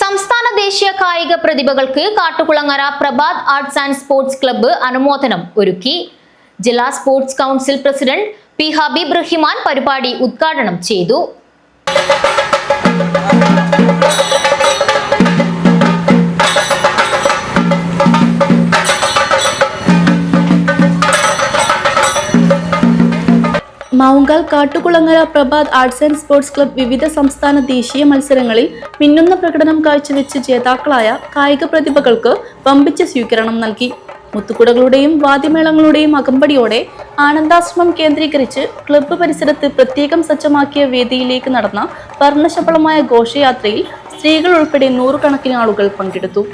സംസ്ഥാന ദേശീയ കായിക പ്രതിഭകൾക്ക് Kattukulangara Prabhath arts and sports club അനുമോദനം ഒരുക്കി. ജില്ലാ sports council president P Habeeb Rahiman പരിപാടി ഉദ്ഘാടനം ചെയ്തു. Mavungal Kattukulangara Prabhath arts and sports club വിവിധ സംസ്ഥാന ദേശീയ മത്സരങ്ങളിൽ മിന്നുന്ന പ്രകടനം കാഴ്ചവെച്ച് ജേതാക്കളായ കായിക പ്രതിഭകൾക്ക് വമ്പിച്ച സ്വീകരണം നൽകി. മുത്തുകുടകളുടെയും വാദ്യമേളങ്ങളുടെയും അകമ്പടിയോടെ ആനന്ദാശ്രമം കേന്ദ്രീകരിച്ച് ക്ലബ്ബ് പരിസരത്ത് പ്രത്യേകം സജ്ജമാക്കിയ വേദിയിലേക്ക് നടന്ന വർണശബളമായ ഘോഷയാത്രയിൽ സ്ത്രീകൾ ഉൾപ്പെടെ നൂറുകണക്കിന് ആളുകൾ പങ്കെടുത്തു.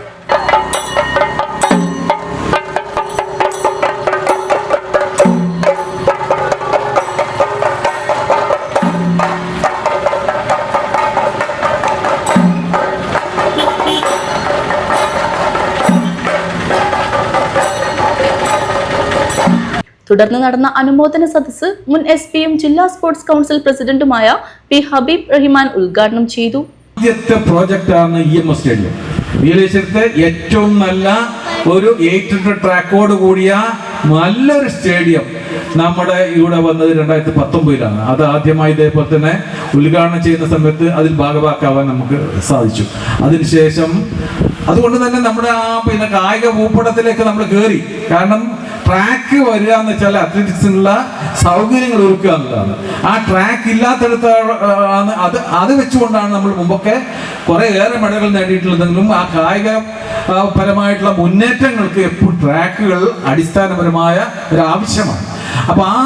തുടർന്ന് നടന്ന അനുമോദന സദസ്സ് മുൻ എസ് പിയും ജില്ലാ സ്പോർട്സ് കൗൺസിൽ പ്രസിഡന്റുമായ പി ഹബീബ് റഹിമാൻ ഉദ്ഘാടനം ചെയ്തു. ആദ്യത്തെ പ്രോജക്റ്റാണ് ഇ എം എസ് സ്റ്റേഡിയം. നീലേശ്വരത്തെ ഏറ്റവും നല്ല ഒരു എയ്റ്റ് ഹൺഡ്രഡ് ട്രാക്കോട് കൂടിയ നല്ലൊരു സ്റ്റേഡിയം നമ്മുടെ ഇവിടെ വന്നത് രണ്ടായിരത്തി പത്തൊമ്പതിലാണ് അത് ആദ്യമായി ഇതേപോലെ തന്നെ ഉദ്ഘാടനം ചെയ്യുന്ന സമയത്ത് അതിൽ ഭാഗവാക്കാവാൻ നമുക്ക് സാധിച്ചു. അതിനുശേഷം അതുകൊണ്ട് തന്നെ നമ്മുടെ ആ പിന്നെ കായിക ഭൂപടത്തിലേക്ക് നമ്മൾ കയറി കാരണം ട്രാക്ക് വരിക എന്ന് വെച്ചാൽ അത്ലറ്റിക്സിനുള്ള സൗകര്യങ്ങൾ ഒരുക്കുക എന്നുള്ളതാണ്. ആ ട്രാക്ക് ഇല്ലാത്തടത്ത് അത് അത് വെച്ചുകൊണ്ടാണ് നമ്മൾ മുമ്പൊക്കെ കുറെ ഏറെ മെഡലുകൾ നേടിയിട്ടുള്ളതെങ്കിലും ആ കായിക പരമായിട്ടുള്ള മുന്നേറ്റങ്ങൾക്ക് എപ്പോഴും ട്രാക്കുകൾ അടിസ്ഥാനപരമായ ഒരു ആവശ്യമാണ് അപ്പൊ ആ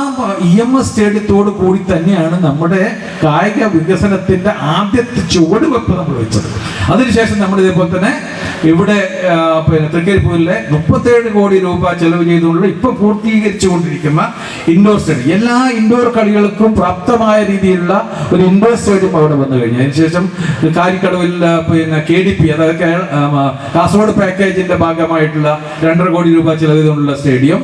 ഇ എം എസ് സ്റ്റേഡിയത്തോട് കൂടി തന്നെയാണ് നമ്മുടെ കായിക വികസനത്തിന്റെ ആദ്യത്തെ ചുവടുവെപ്പ് നമ്മൾ വെച്ചത്. അതിനുശേഷം നമ്മൾ ഇതേപോലെ തന്നെ ഇവിടെ പിന്നെ തൃക്കരിപ്പൂരിലെ മുപ്പത്തേഴ് കോടി രൂപ ചെലവ് ചെയ്തുകൊണ്ട് ഇപ്പൊ പൂർത്തീകരിച്ചുകൊണ്ടിരിക്കുന്ന ഇൻഡോർ സ്റ്റേഡിയം എല്ലാ ഇൻഡോർ കളികൾക്കും പ്രാപ്തമായ രീതിയിലുള്ള ഒരു ഇൻഡോർ സ്റ്റേഡിയം അവിടെ വന്നു കഴിഞ്ഞു. അതിനുശേഷം കാരിക്കടവിൽ പിന്നെ കെ ഡി പി അതായത് കാസർഗോഡ് പാക്കേജിന്റെ ഭാഗമായിട്ടുള്ള രണ്ടര കോടി രൂപ ചെലവ് ചെയ്തുകൊണ്ടുള്ള സ്റ്റേഡിയം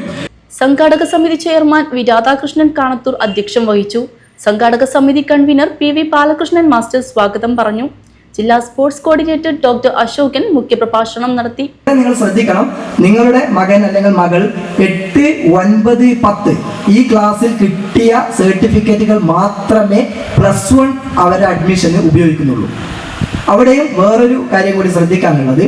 സംഘാടക സമിതി ചെയർമാൻ വി രാധാകൃഷ്ണൻ കാണത്തൂർ അധ്യക്ഷം വഹിച്ചു. സംഘാടക സമിതി convener P V Balakrishnan master സ്വാഗതം പറഞ്ഞു. ജില്ലാ സ്പോർട്സ് കോർഡിനേറ്റർ ഡോക്ടർ അശോകൻ മുഖ്യപ്രഭാഷണം നടത്തി. നിങ്ങൾ ശ്രദ്ധിക്കണം. നിങ്ങളുടെ മകൻ അല്ലെങ്കിൽ മകൾ എട്ട് ഒൻപത് പത്ത് ഈ ക്ലാസ്സിൽ കിട്ടിയ സർട്ടിഫിക്കറ്റുകൾ മാത്രമേ പ്ലസ് വൺ അവരുടെ അഡ്മിഷന് ഉപയോഗിക്കുന്നുള്ളൂ. അവിടെയും വേറൊരു കാര്യം കൂടി ശ്രദ്ധിക്കാനുള്ളത്.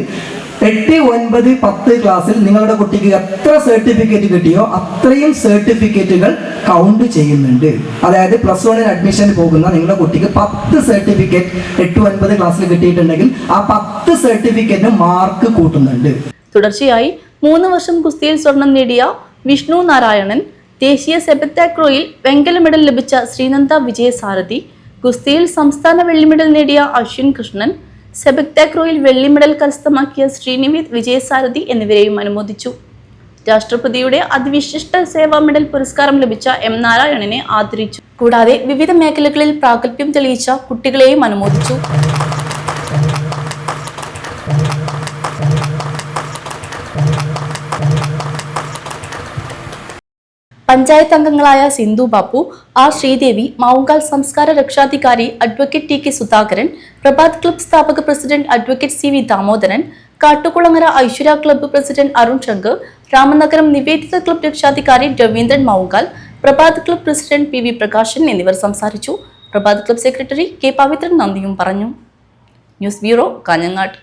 എട്ട് ഒൻപത് പത്ത് ക്ലാസ്സിൽ നിങ്ങളുടെ കുട്ടിക്ക് എത്ര സർട്ടിഫിക്കറ്റ് കിട്ടിയോ അത്രയും സർട്ടിഫിക്കറ്റുകൾ കൗണ്ട് ചെയ്യുന്നുണ്ട്. അതായത് പ്ലസ് വണ്ണിന് അഡ്മിഷൻ പോകുന്ന നിങ്ങളുടെ കുട്ടിക്ക് പത്ത് സർട്ടിഫിക്കറ്റ് എട്ട് ഒൻപത് ക്ലാസ്സിൽ കിട്ടിയിട്ടുണ്ടെങ്കിൽ ആ പത്ത് സർട്ടിഫിക്കറ്റിന് മാർക്ക് കൂട്ടുന്നുണ്ട്. തുടർച്ചയായി മൂന്ന് വർഷം കുസ്തിയിൽ സ്വർണം നേടിയ വിഷ്ണു നാരായണൻ ദേശീയ സെബത്താക്രോയിൽ വെങ്കല മെഡൽ ലഭിച്ച ശ്രീനന്ദ വിജയസാരഥി ഗുസ്തിയിൽ സംസ്ഥാന വെള്ളി മെഡൽ നേടിയ അശ്വിൻ കൃഷ്ണൻ സെബക്താക്രോയിൽ വെള്ളി മെഡൽ കരസ്ഥമാക്കിയ ശ്രീനിവിത് വിജയസാരഥി എന്നിവരെയും അനുമോദിച്ചു. രാഷ്ട്രപതിയുടെ അതിവിശിഷ്ട സേവാ മെഡൽ പുരസ്കാരം ലഭിച്ച എം നാരായണനെ ആദരിച്ചു. കൂടാതെ വിവിധ മേഖലകളിൽ പ്രാഗൽഭ്യം തെളിയിച്ച കുട്ടികളെയും അനുമോദിച്ചു. പഞ്ചായത്ത് അംഗങ്ങളായ സിന്ധു ബാപ്പു ആർ ശ്രീദേവി മാവുങ്കാൽ സംസ്കാര രക്ഷാധികാരി advocate T K Sudhakaran Prabhath club സ്ഥാപക president advocate C V Damodaran Kattukulangara Aishwarya club president Arun Shankar Ramanagaram Niveditha club രക്ഷാധികാരി Raveendran Mavungal Prabhath club president P V Prakashan എന്നിവർ സംസാരിച്ചു. Prabhath club secretary K Pavithran നന്ദിയും പറഞ്ഞു. News bureau കാഞ്ഞങ്ങാട്ട്.